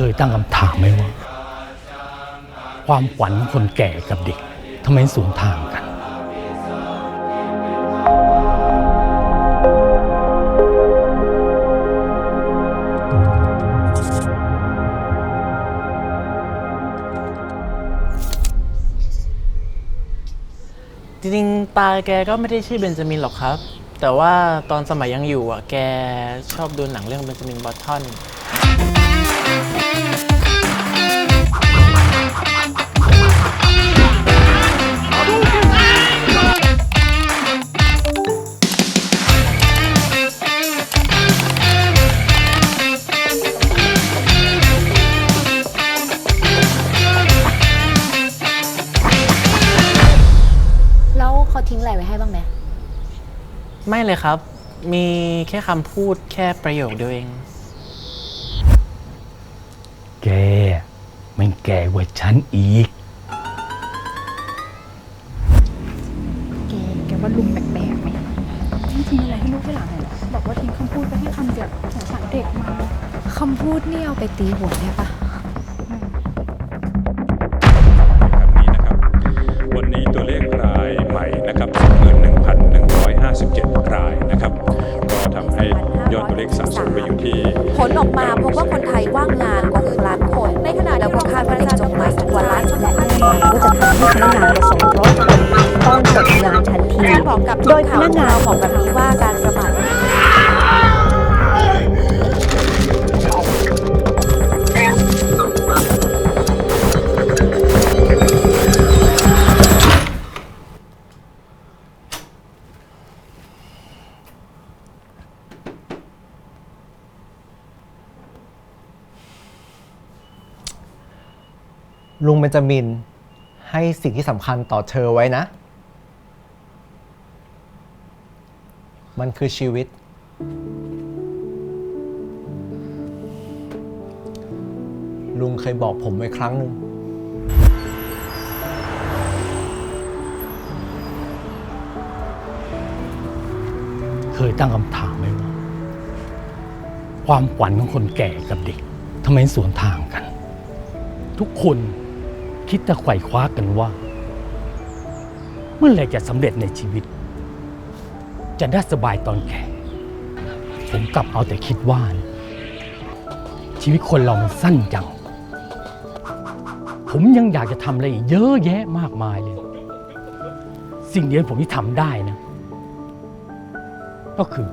เคยตั้งคำถามไหมว่า ความฝันคนแก่กับเด็กทำไมสวนทางกัน จริงๆตาแกก็ไม่ได้ชื่อเบนจามินหรอกครับ แต่ว่าตอนสมัยยังอยู่อะแกชอบดูหนังเรื่องเบนจามินบอตทอน แล้วเขาทิ้งอะไรไว้ให้บ้างไหม ไม่เลยครับ มีแค่คำพูดแค่ประโยคเดียวเอง แกมันแก่กว่าฉันอีก แกแกว่าลุงแปลกๆไหมไม่ทิ้งอะไรให้ลูกให้หลานหน่อยเหรอบอกว่าทิ้งคำพูดไปให้คำเดียวสงสารเด็กมา คำพูดนี่เอาไปตีหัวได้ปะ อดตัวเลขสะสมไปอยู่ที่ผลออกมาพบว่าคนไทยว่างงานกว่า6ล้านคน ในขณะเดียวกันคาดว่าประชาชนใหม่กว่าล้านคนและก็จะทำให้พนักงานกว่า200คนต้องตกงานทันทีบอกกับโดยพนักงานบอกแบบนี้ว่าการประมาท ลุงเบนจามิน ให้สิ่งที่สำคัญต่อเธอไว้นะ มันคือชีวิต ลุงเคยบอกผมไว้ครั้งหนึ่ง เคยตั้งคำถามไหมว่าความฝันของคนแก่กับเด็กทำไมสวนทางกัน ทุกคน คิดจะไขว่คว้ากันว่า เมื่อไรจะสำเร็จในชีวิต จะได้สบายตอนแก่ ผมกลับเอาแต่คิดว่า ชีวิตคนเรามันสั้นจัง ผมยังอยากจะทำอะไรอีกเยอะแยะมากมายเลย สิ่งเดียวผมที่ทำได้นะ ก็คือ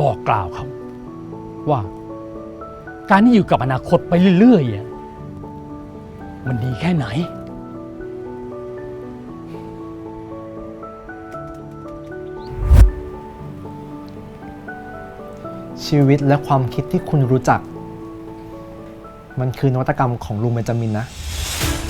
บอกกล่าวเขาว่า การที่อยู่กับอนาคตไปเรื่อยๆอะ มันดีแค่ไหน ชีวิตและความคิดที่คุณรู้จัก มันคือนวัตกรรมของลุงเบนจามินนะ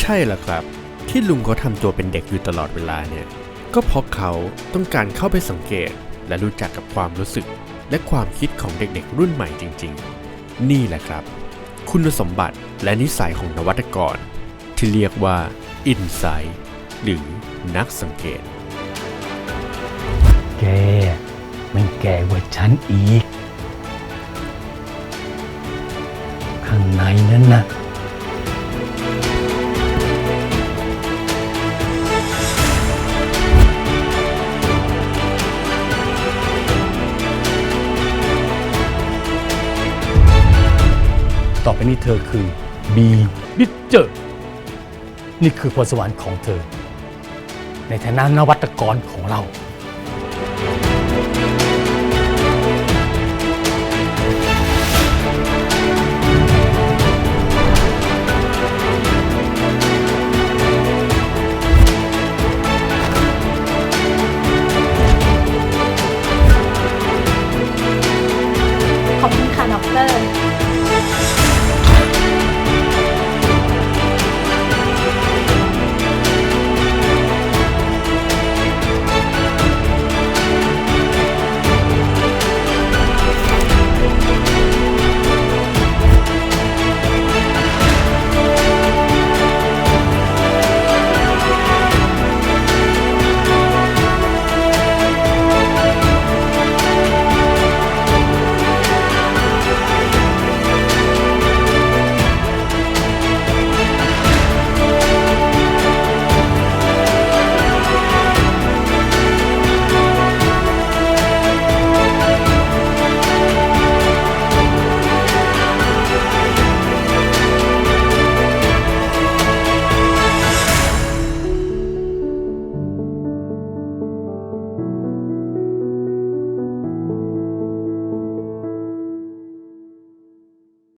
ใช่แล้วครับ ที่ลุงเขาทำตัวเป็นเด็กอยู่ตลอดเวลาเนี่ย ก็เพราะเขาต้องการเข้าไปสังเกต และรู้จักกับความรู้สึก และความคิดของเด็กๆ รุ่นใหม่จริง ๆ นี่แหละครับ คุณสมบัติและนิสัยของนวัตกร ที่เรียกว่า Insight หรือนักสังเกต แกมันแก่กว่าฉันอีก ข้างในนั้นนะต่อไปนี้เธอคือบีบิเจอร์ นี่คือพรสวรรค์ของเธอ ในฐานะนวัตกรของเรา ขอบคุณค่ะดอกเตอร์